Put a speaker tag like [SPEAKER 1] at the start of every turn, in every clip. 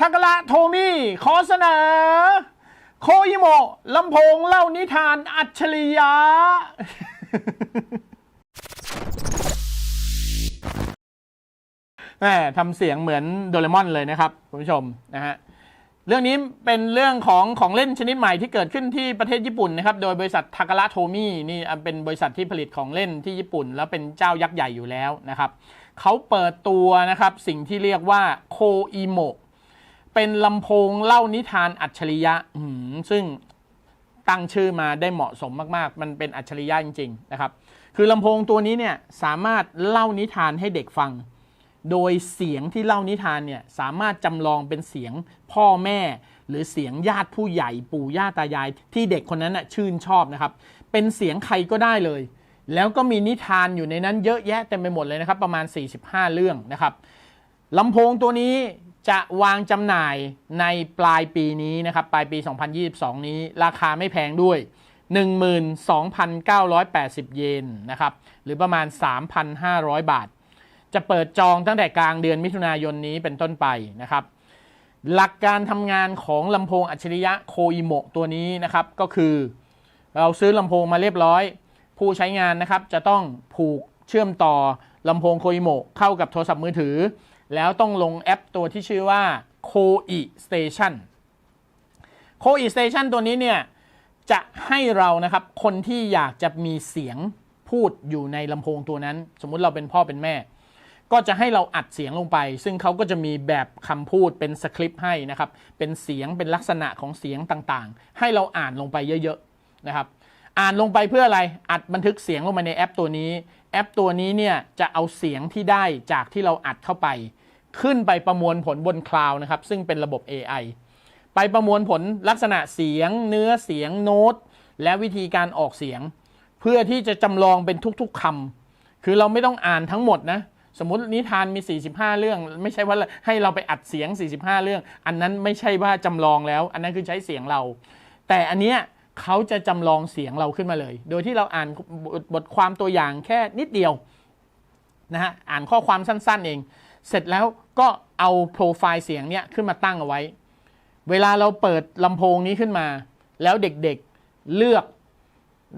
[SPEAKER 1] ทาการะโทมี่ ขอเสนอ โคยิโมะลำโพงเล่านิทานอัจฉริยะ แหมทำเสียงเหมือนโดเรมอนเลยนะครับ คุณผู้ชมนะฮะเรื่องนี้เป็นเรื่องของของเล่นชนิดใหม่ที่เกิดขึ้นที่ประเทศญี่ปุ่นนะครับโดยบริษัททาการะโทมี่นี่เป็นบริษัทที่ผลิตของเล่นที่ญี่ปุ่น แล้วเป็นเจ้ายักษ์ใหญ่อยู่แล้วนะครับเขาเปิดตัวนะครับสิ่งที่เรียกว่าโคอิโมะ เป็นลำโพงเล่านิทานอัจฉริยะซึ่งตั้งชื่อมาได้เหมาะสมมากๆ มันเป็นอัจฉริยะจริง ๆ นะครับ คือลำโพงตัวนี้เนี่ยสามารถเล่านิทานให้เด็กฟัง โดยเสียงที่เล่านิทานเนี่ยสามารถจำลองเป็นเสียงพ่อแม่ หรือเสียงญาติผู้ใหญ่ปู่ย่าตายาย ที่เด็กคนนั้นน่ะชื่นชอบนะครับ เป็นเสียงใครก็ได้เลย แล้วก็มีนิทานอยู่ในนั้นเยอะแยะเต็มไปหมดเลยนะครับ ประมาณ 45 เรื่องนะครับลำโพงตัวนี้ จะวางจำหน่ายในปลายปีนี้นะครับ ปลายปี 2022 นี้ ราคาไม่แพงด้วย 12,980 เยนนะครับ หรือประมาณ 3,500 บาท จะเปิดจองตั้งแต่กลางเดือนมิถุนายนนี้เป็นต้นไปนะครับ หลักการทำงานของลำโพงอัจฉริยะโคอิโมะตัวนี้นะครับ ก็คือ เราซื้อลำโพงมาเรียบร้อย ผู้ใช้งานนะครับจะต้องผูกเชื่อมต่อ ลำโพงโคอิโมเข้ากับโทรศัพท์มือถือ แล้วต้องลงแอปตัวที่ชื่อว่า k o i Station k o i Station ตัวนี้เนี่ย จะให้เรานะครับ คนที่อยากจะมีเสียงพูดอยู่ในลำโพงตัวนั้น สมมุติเราเป็นพ่อเป็นแม่ ก็จะให้เราอัดเสียงลงไป ซึ่งเขาก็จะมีแบบคำพูดเป็นสคริปต์ให้นะครับ เป็นเสียงเป็นลักษณะของเสียงต่างๆ ให้เราอ่านลงไปเยอะๆนะครับ อ่านลงไปเพื่ออะไร อัดบันทึกเสียงลงมาในแอปตัวนี้ แอปตัวนี้เนี่ยจะเอาเสียงที่ได้จากที่เราอัดเข้าไป ขึ้นไปประมวลผลบนคลาวด์นะครับ ซึ่งเป็นระบบ AI ไปประมวลผลลักษณะเสียง เนื้อเสียงโน้ต และวิธีการออกเสียง เพื่อที่จะจำลองเป็นทุกๆคำคือเราไม่ต้องอ่านทั้งหมดนะสมมตินิทานมี 45 เรื่อง ไม่ใช่ว่าให้เราไปอัดเสียง 45 เรื่อง อันนั้นไม่ใช่ว่าจำลองแล้ว อันนั้นคือใช้เสียงเรา แต่อันเนี้ย เขาจะจำลองเสียงเราขึ้นมาเลย โดยที่เราอ่านบทบทความตัวอย่างแค่นิดเดียวนะฮะอ่านข้อความสั้นๆเอง เสร็จแล้วก็เอาโปรไฟล์เสียงเนี้ยขึ้นมาตั้งเอาไว้ เวลาเราเปิดลำโพงนี้ขึ้นมา แล้วเด็กๆเลือก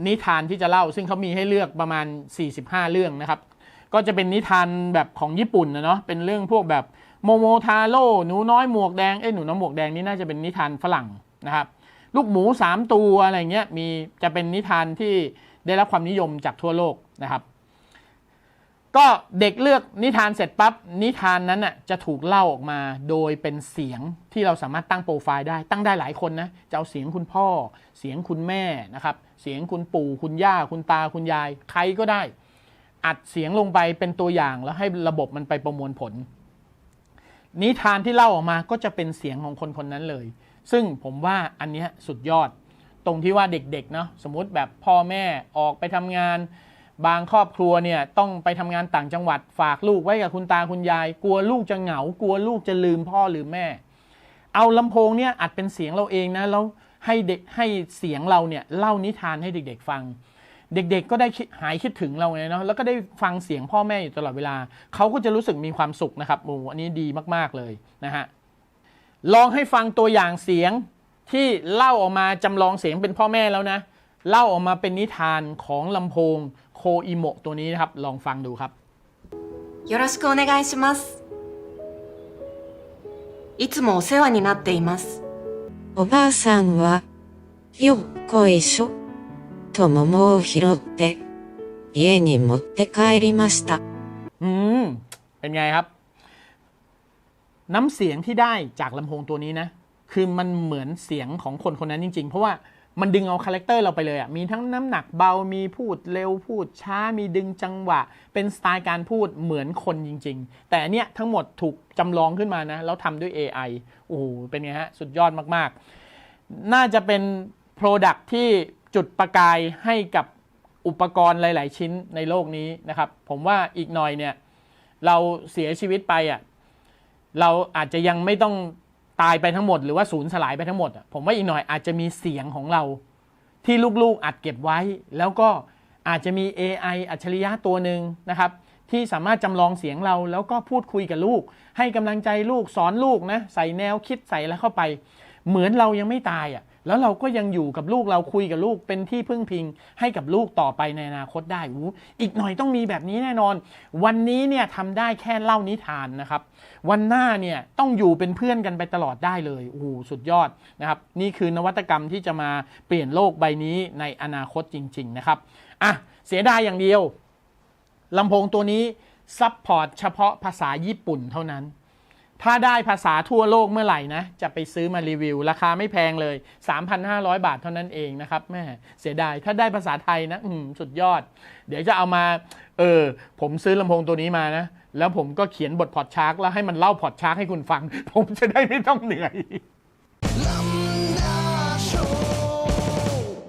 [SPEAKER 1] นิทานที่จะเล่า ซึ่งเขามีให้เลือกประมาณ 45 เรื่องนะครับ ก็จะเป็นนิทานแบบของญี่ปุ่นนะเนาะเป็นเรื่องพวกแบบโมโมทาโร่หนูน้อยหมวกแดงเอ้ยหนูน้อยหมวกแดงนี่น่าจะเป็นนิทานฝรั่งนะครับ ลูกหมู 3 ตัวอะไรเงี้ยมีจะเป็นนิทานที่ได้รับความนิยมจากทั่วโลกนะครับ ก็เด็กเลือกนิทานเสร็จปั๊บนิทานนั้นน่ะจะถูกเล่าออกมาโดยเป็นเสียงที่เราสามารถตั้งโปรไฟล์ได้ตั้งได้หลายคนนะจะเอาเสียงคุณพ่อ เสียงคุณแม่นะครับ เสียงคุณปู่คุณย่า คุณตาคุณยาย ใครก็ได้ อัดเสียงลงไปเป็นตัวอย่างแล้วให้ระบบมันไปประมวลผล นิทานที่เล่าออกมาก็จะเป็นเสียงของคนคนนั้นเลย ซึ่งผมว่าอันเนี้ยสุดยอด ตรงที่ว่าเด็กๆเนาะสมมติแบบพ่อแม่ออกไปทำงาน บางครอบครัวเนี่ยต้องไปทำงานต่างจังหวัดฝากลูกไว้กับคุณตาคุณยาย กลัวลูกจะเหงา กลัวลูกจะลืมพ่อลืมแม่ เอาลำโพงเนี่ยอัดเป็นเสียงเราเองนะแล้วให้เด็กให้เสียงเราเนี่ยเล่านิทานให้เด็กๆฟัง เด็กๆก็ได้หายคิดถึงเราไงเนาะแล้วก็ได้ฟังเสียงพ่อแม่อยู่ตลอดเวลาเขาก็จะรู้สึกมีความสุขนะครับโอ้อันนี้ดีมากๆเลยนะฮะ ลองให้ฟังตัวอย่างเสียงที่เล่าออกมาจำลองเสียงเป็นพ่อแม่แล้วนะ เล่าออกมาเป็นนิทานของลำโพงโคอิโมะตัวนี้นะครับ ลองฟังดูครับ
[SPEAKER 2] よろしくお願いします。いつもお世話になっています。
[SPEAKER 3] おばあさんは、よっこいしょ、と桃を拾って、家に持って帰りました。
[SPEAKER 1] อืม เป็นไงครับ น้ำเสียงที่ได้จากลำโพงตัวนี้นะ คือมันเหมือนเสียงของคนคนนั้นจริง ๆ เพราะว่ามันดึงเอาคาแรคเตอร์เราไปเลยอะ่ะ มีทั้งน้ำหนักเบา มีพูดเร็วพูดช้า มีดึงจังหวะ เป็นสไตล์การพูดเหมือนคนจริง ๆ แต่เนี้ยทั้งหมดถูกจำลองขึ้นมานะ แล้วทำด้วย AI โอ้โห เป็นไงฮะ สุดยอดมากๆ น่าจะเป็น Product ที่จุดประกายให้กับอุปกรณ์หลาย ๆ ชิ้นในโลกนี้นะครับ ผมว่าอีกหน่อยเนี่ย เราเสียชีวิตไปอะ เราอาจจะยังไม่ต้องตายไปทั้งหมด หรือว่าสูญสลายไปทั้งหมดอะผมว่าอีกหน่อยอาจจะมีเสียงของเรา ที่ลูกๆอัดเก็บไว้ แล้วก็อาจจะมี AI อัจฉริยะตัวหนึ่งนะครับ ที่สามารถจำลองเสียงเราแล้วก็พูดคุยกับลูก ให้กำลังใจลูกสอนลูกนะใส่แนวคิดใส่แล้วเข้าไป เหมือนเรายังไม่ตายอะ่ะ แล้วเราก็ยังอยู่กับลูกเราคุยกับลูกเป็นที่พึ่งพิง ให้กับลูกต่อไปในอนาคตได้อู้อีกหน่อยต้องมีแบบนี้แน่นอน วันนี้เนี่ยทำได้แค่เล่านิทานนะครับ วันหน้าเนี่ยต้องอยู่เป็นเพื่อนกันไปตลอดได้เลยโอ้โหสุดยอดนะครับนี่คือนวัตกรรมที่จะมาเปลี่ยนโลกใบนี้ในอนาคตจริง ๆ นะครับอะเสียดายอย่างเดียวลำโพงตัวนี้ซัพพอร์ตเฉพาะภาษาญี่ปุ่นเท่านั้น ถ้าได้ภาษาทั่วโลกเมื่อไหร่นะ จะไปซื้อมารีวิว ราคาไม่แพงเลย 3,500 บาทเท่านั้นเองนะครับแม่เสียดาย ถ้าได้ภาษาไทยนะ อืม สุดยอด เดี๋ยวจะเอามา เออ ผมซื้อลำโพงตัวนี้มานะ แล้วผมก็เขียนบทพอดชาร์กแล้วให้มันเล่าพอดชาร์กให้คุณฟัง ผมจะได้ไม่ต้องเหนื่อย